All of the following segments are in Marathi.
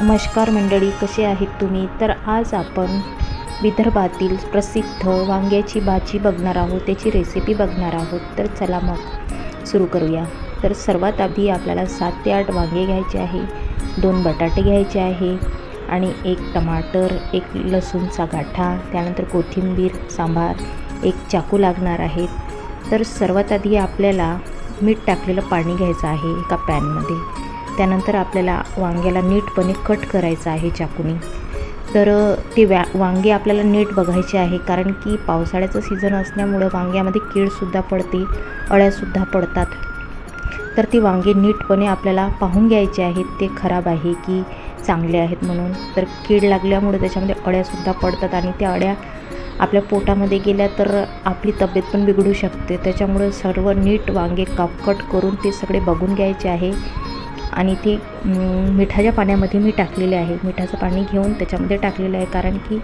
नमस्कार मंडळी कसे आहेत तुम्ही? तर आज आपण विदर्भातील प्रसिद्ध वांग्याची भाजी बघणार आहोत. त्याची रेसिपी बघणार आहोत. तर चला मग सुरू करूया. तर सर्वात आधी आपल्याला सात ते आठ वांगे घ्यायचे आहे दोन बटाटे घ्यायचे आहे आणि एक टमाटर एक लसूणचा गाठा त्यानंतर कोथिंबीर सांबार एक चाकू लागणार आहेत तर सर्वात आधी आपल्याला मीठ टाकलेलं पाणी घ्यायचं आहे एका पॅनमध्ये. त्यानंतर आपल्याला वांग्याला नीटपणे कट करायचं आहे चाकूने. तर ते व्या वांगे आपल्याला नीट बघायचे आहे कारण की पावसाळ्याचं सीझन असल्यामुळं वांग्यामध्ये कीडसुद्धा पडते अळ्यासुद्धा पडतात. तर ती वांगे नीटपणे आपल्याला पाहून घ्यायचे आहेत ते खराब आहे की चांगले आहेत म्हणून. तर कीड लागल्यामुळे त्याच्यामध्ये अळ्यासुद्धा पडतात आणि त्या अळ्या आपल्या पोटामध्ये गेल्या तर आपली तब्येत पण बिघडू शकते. त्याच्यामुळं सर्व नीट वांगे कापकट करून ते सगळे बघून घ्यायचे आहे. आणि ते मिठाच्या पाण्यामध्ये मी टाकलेले आहे. मिठाचं पाणी घेऊन त्याच्यामध्ये टाकलेलं आहे. कारण की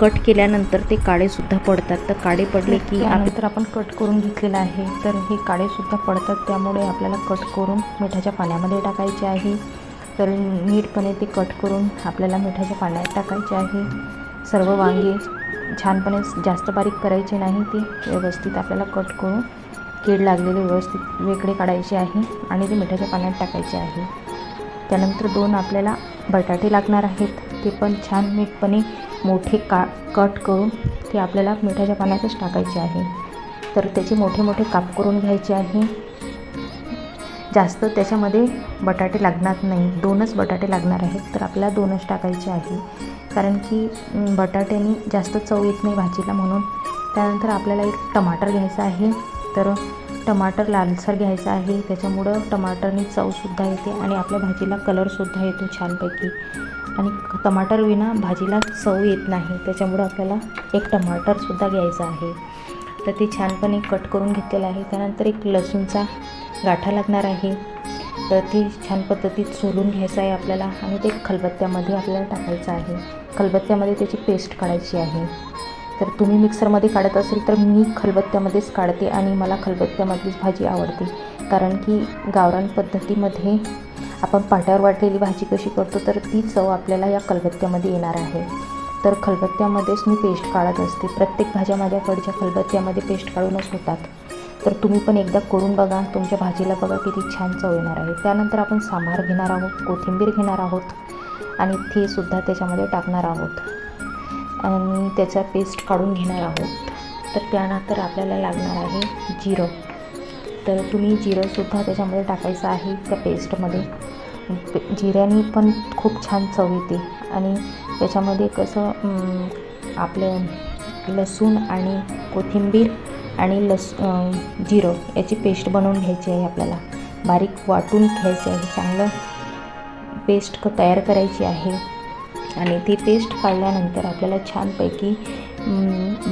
कट केल्यानंतर ते काळेसुद्धा पडतात. तर काळे पडले की तर आपण कट करून घेतलेलं आहे. तर हे काळेसुद्धा पडतात. त्यामुळे आपल्याला कट करून मिठाच्या पाण्यामध्ये टाकायचे आहे. तर नीटपणे ते कट करून आपल्याला मिठाच्या पाण्यात टाकायचे आहे. सर्व वांगे छानपणे जास्त बारीक करायचे नाही. ते व्यवस्थित आपल्याला कट करून कीड लागलेले व्यवस्थित वेगळे काढायचे आहे आणि ते मिठाच्या पाण्यात टाकायचे आहे. त्यानंतर दोन आपल्याला बटाटे लागणार आहेत. ते पण छान नीटपणे मोठे का कट करून ते आपल्याला मिठाच्या पाण्यातच टाकायचे आहे. तर त्याचे मोठे मोठे काप करून घ्यायचे आहे. जास्त त्याच्यामध्ये बटाटे लागणार नाही. दोनच बटाटे लागणार आहेत तर आपल्याला दोनच टाकायचे आहे. कारण की बटाट्याने जास्त चव येत नाही भाजीला म्हणून. त्यानंतर आपल्याला एक टमाटर घ्यायचा आहे. तर टमाटर लालसर घ्यायचा आहे. त्याच्यामुळं टमाटरनी चवसुद्धा येते आणि आपल्या भाजीला कलरसुद्धा येतो छानपैकी. आणि टमाटर विना भाजीला चव येत नाही. त्याच्यामुळं आपल्याला एक टमाटरसुद्धा घ्यायचा आहे. तर ते छानपणे कट करून घेतलेलं आहे. त्यानंतर एक लसूणचा गाठा लागणार आहे. तर ते छान पद्धतीत सोलून घ्यायचं आहे आपल्याला आणि ते खलबत्त्यामध्ये आपल्याला टाकायचं आहे. खलबत्त्यामध्ये त्याची पेस्ट काढायची आहे. तर तुम्ही मिक्सरमध्ये काढत असेल तर मी खलबत्त्यामध्येच काढते आणि मला खलबत्त्यामधलीच भाजी आवडते. कारण की गावरान पद्धतीमध्ये आपण पाट्यावर वाटलेली भाजी कशी करतो तर ती चव आपल्याला या खलबत्त्यामध्ये येणार आहे. तर खलबत्त्यामध्येच मी पेस्ट काढत असते. प्रत्येक भाज्या माझ्याकडच्या खलबत्त्यामध्ये पेस्ट काढूनच होतात. तर तुम्ही पण एकदा करून बघा तुमच्या भाजीला बघा किती छान चव येणार आहे. त्यानंतर आपण सांबार घेणार आहोत कोथिंबीर घेणार आहोत आणि ते सुद्धा त्याच्यामध्ये टाकणार आहोत. त्याचा पेस्ट काढून घेणार आहोत. तर त्यानंतर आपल्याला लागणार आहे जिरं. तर तुम्ही जिरंसुद्धा त्याच्यामध्ये टाकायचं आहे त्या पेस्टमध्ये जिऱ्याने पण खूप छान चव येते. आणि त्याच्यामध्ये कसं आपलं लसूण आणि कोथिंबीर आणि लस जिरं याची पेस्ट बनवून घ्यायची आहे आपल्याला. बारीक वाटून घ्यायचं आहे. चांगलं पेस्ट तयार करायची आहे. आणि ती पेस्ट काढल्यानंतर आपल्याला छानपैकी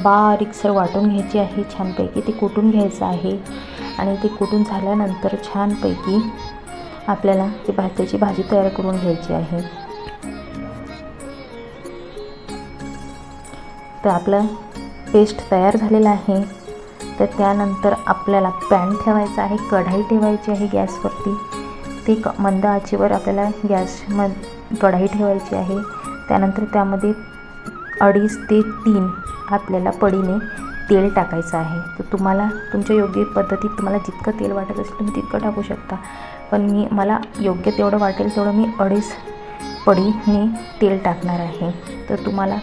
बारीकसर वाटून घ्यायची आहे. छानपैकी ते कुटून घ्यायचं आहे. आणि ते कुटून झाल्यानंतर छानपैकी आपल्याला ती भाताची भाजी तयार करून घ्यायची आहे. तर आपलं पेस्ट तयार झालेलं आहे. तर त्यानंतर आपल्याला पॅन ठेवायचा आहे. कढाई ठेवायची आहे गॅसवरती. ते क मंद आचेवर आपल्याला गॅस म कढाई ठेवायची आहे. त्यानंतर त्यामध्ये अडीच ते तीन आपल्याला पडीने तेल टाकायचं आहे. तर तुम्हाला तुमच्या योग्य पद्धतीत तुम्हाला जितकं तेल वाटत असेल तुम्ही तितकं टाकू शकता. पण मी मला योग्य तेवढं वाटेल तेवढं मी अडीच पडीने तेल टाकणार आहे. तर तुम्हाला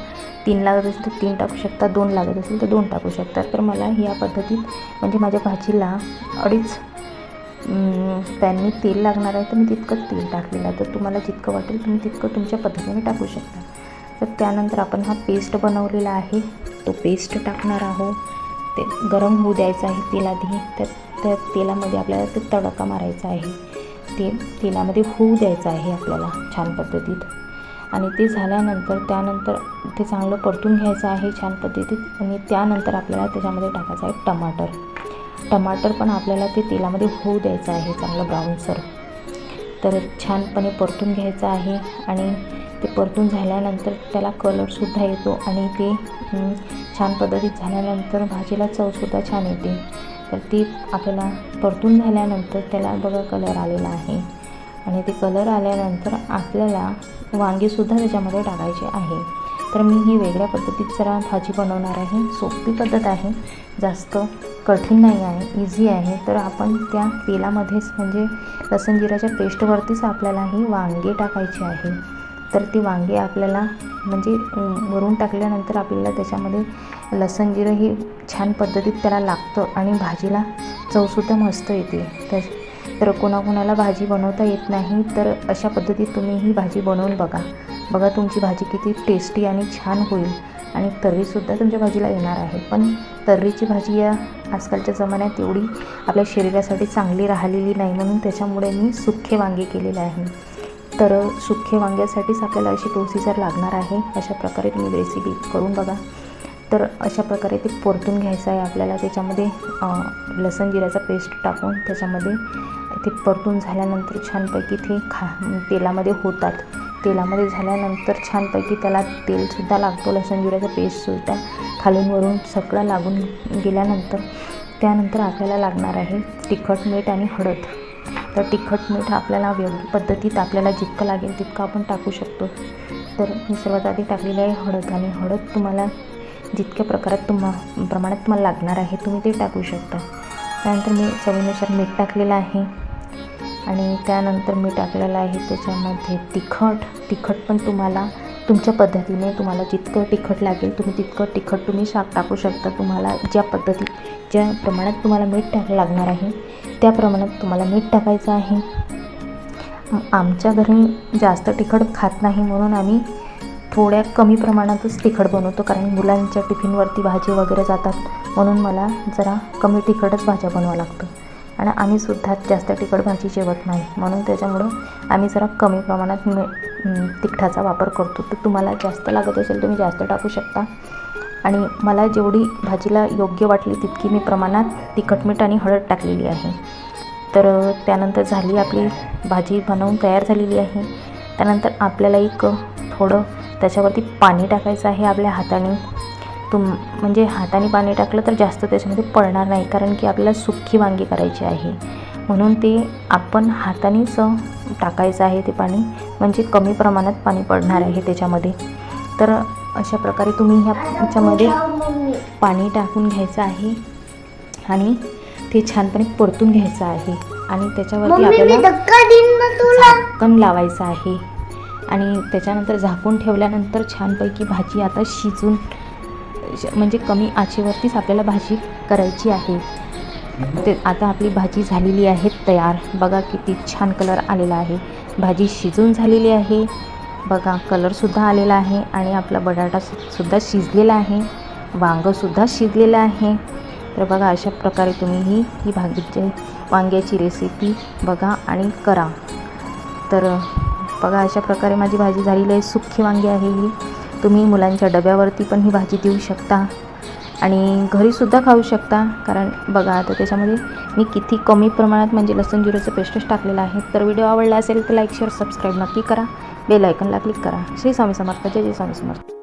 तीन लागत असेल तर तीन टाकू शकता दोन लागत असेल तर दोन टाकू शकता. तर मला या पद्धतीत म्हणजे माझ्या भाजीला अडीच पॅननी तेल लागणार आहे तर मी तितकं तेल टाकलेलं आहे. तर तुम्हाला जितकं वाटेल तुम्ही तितकं तुमच्या पद्धतीने टाकू शकता. तर त्यानंतर आपण हा पेस्ट बनवलेला आहे. तो पेस्ट टाकणार आहोत. ते गरम होऊ द्यायचं आहे तेल आधी तर त्या तेलामध्ये आपल्याला ते तडका मारायचा आहे. ते तेलामध्ये होऊ द्यायचं आहे आपल्याला छान पद्धतीत. आणि ते झाल्यानंतर त्यानंतर ते चांगलं परतून घ्यायचं आहे छान पद्धतीत. आणि त्यानंतर आपल्याला त्याच्यामध्ये टाकायचं आहे टमाटर. टमाटर पण आपल्याला ते तेलामध्ये होऊ द्यायचं आहे चांगलं ब्राऊनसर तर छानपणे परतून घ्यायचं आहे आणि ते परतून झाल्यानंतर त्याला कलरसुद्धा येतो आणि ते छान पद्धतीत झाल्यानंतर भाजीला चवसुद्धा छान येते. तर ती आपल्याला परतून झाल्यानंतर त्याला बघा कलर आलेला आहे. आणि ते कलर आल्यानंतर आपल्याला वांगीसुद्धा त्याच्यामध्ये टाकायचे आहे. तर मी ही वेगळ्या पद्धतीत जरा भाजी बनवणार आहे. सोपी पद्धत आहे. जास्त कठीण नाही आहे. इझी आहे. तर आपण त्या तेलामध्येच म्हणजे लसण जिऱ्याच्या पेस्टवरतीच आपल्याला ही वांगे टाकायची आहे. तर ती वांगे आपल्याला म्हणजे वरून टाकल्यानंतर आपल्याला त्याच्यामध्ये लसण जिरं ही छान पद्धतीत त्याला लागतं आणि भाजीला चवसुद्धा मस्त येते. त्या तर कोणाकोणाला भाजी बनवता येत नाही तर अशा पद्धतीत तुम्ही ही भाजी बनवून बघा. बघा तुमची भाजी किती टेस्टी आणि छान होईल. आणि तर्रीसुद्धा तुमच्या भाजीला येणार आहे. पण तर्रीची भाजी या आजकालच्या जमान्यात एवढी आपल्या शरीरासाठी चांगली राहिलेली नाही म्हणून त्याच्यामुळे मी सुखे वांगे केलेले आहे. तर सुखे वांग्यासाठीच आपल्याला अशी प्रोसिजर लागणार आहे अशा प्रकारे तुम्ही रेसिपी करून बघा. तर अशा प्रकारे ते परतून घ्यायचं आहे आपल्याला. त्याच्यामध्ये लसण जिऱ्याचा पेस्ट टाकून त्याच्यामध्ये ते परतून झाल्यानंतर छानपैकी ते खा तेलामध्ये होतात. तेलामध्ये झाल्यानंतर छानपैकी त्याला तेलसुद्धा लागतो लसूण जिऱ्याचा पेस्टसुद्धा खालून वरून सगळं लागून गेल्यानंतर त्यानंतर आपल्याला लागणार आहे तिखट मीठ आणि हळद. तर तिखट मीठ आपल्याला योग्य पद्धतीत आपल्याला जितकं लागेल तितकं आपण टाकू शकतो. तर मी सर्वात आधी टाकलेली आहे हळद आणि हळद तुम्हाला जितक्या प्रकारात तुम्हा प्रमाणात तुम्हाला लागणार आहे तुम्ही ते टाकू शकता. त्यानंतर मी चवीनुसार मीठ टाकलेलं आहे. आणि त्यानंतर मी टाकलेलं आहे त्याच्यामध्ये तिखट. तिखट पण तुम्हाला तुमच्या पद्धतीने तुम्हाला जितकं तिखट लागेल तुम्ही तितकं तिखट तुम्ही शाक टाकू शकता. तुम्हाला ज्या पद्धतीत ज्या प्रमाणात तुम्हाला मीठ टाक लागणार आहे त्या प्रमाणात तुम्हाला मीठ टाकायचं आहे. आमच्या घरी जास्त तिखट खात नाही म्हणून आम्ही थोड्या कमी प्रमाणातच तिखट बनवतो कारण मुलांच्या टिफिनवरती भाजी वगैरे जातात. म्हणून मला जरा कमी तिखटच भाज्या बनवावं लागतं. आणि आम्ही सुद्धा जास्त तिखट भाजी जेवत नाही. म्हणून त्याच्यामुळं आम्ही जरा कमी प्रमाणात मे तिखटाचा वापर करतो. तर तुम्हाला जास्त लागत असेल तुम्ही जास्त टाकू शकता. आणि मला जेवढी भाजीला योग्य वाटली तितकी मी प्रमाणात तिखट मीठ आणि हळद टाकलेली आहे. तर त्यानंतर झाली आपली भाजी बनवून तयार झालेली आहे. त्यानंतर आपल्याला एक थोडं त्याच्यावरती पाणी टाकायचं आहे आपल्या हाताने. तुम म्हणजे हाताने पाणी टाकलं तर जास्त त्याच्यामध्ये पडणार नाही कारण की आपल्याला सुक्की वांगी करायची आहे. म्हणून ते आपण हातानेच टाकायचं आहे ते पाणी म्हणजे कमी प्रमाणात पाणी पडणार आहे त्याच्यामध्ये. तर अशा प्रकारे तुम्ही ह्या ह्याच्यामध्ये पाणी टाकून घ्यायचं आहे आणि ते छानपणे परतून घ्यायचं आहे. आणि त्याच्यावरती आपल्याला झाकण लावायचं आहे. आणि त्याच्यानंतर झाकून ठेवल्यानंतर छानपैकी भाजी आता शिजून म्हणजे, म्हणजे कमी आचेवरतीच आपल्याला भाजी करायची आहे. ते आता आपली भाजी झालेली आहे तयार. बघा किती छान कलर आलेला आहे. भाजी शिजून झालेली आहे. बघा कलरसुद्धा आलेला आहे आणि आपला बटाटा सुद्धा शिजलेला आहे. वांगंसुद्धा शिजलेलं आहे. तर बघा अशा प्रकारे तुम्ही ही ही भाजीची वांग्याची रेसिपी बघा आणि करा. तर बघा अशा प्रकारे माझी भाजी झालेली आहे. सुक्की वांगी आहे ही. तुम्ही मुलांच्या डब्यावरती पण ही भाजी देऊ शकता. आणि घरीसुद्धा खाऊ शकता. कारण बघा आता त्याच्यामध्ये मी किती कमी प्रमाणात म्हणजे लसूण जिऱ्याचं पेस्टच टाकलेलं आहे. तर व्हिडिओ आवडला असेल तर लाईक शेअर सबस्क्राईब नक्की करा. बेल आयकनला क्लिक करा. श्री स्वामी समर्थ. जय जय स्वामी समर्थ.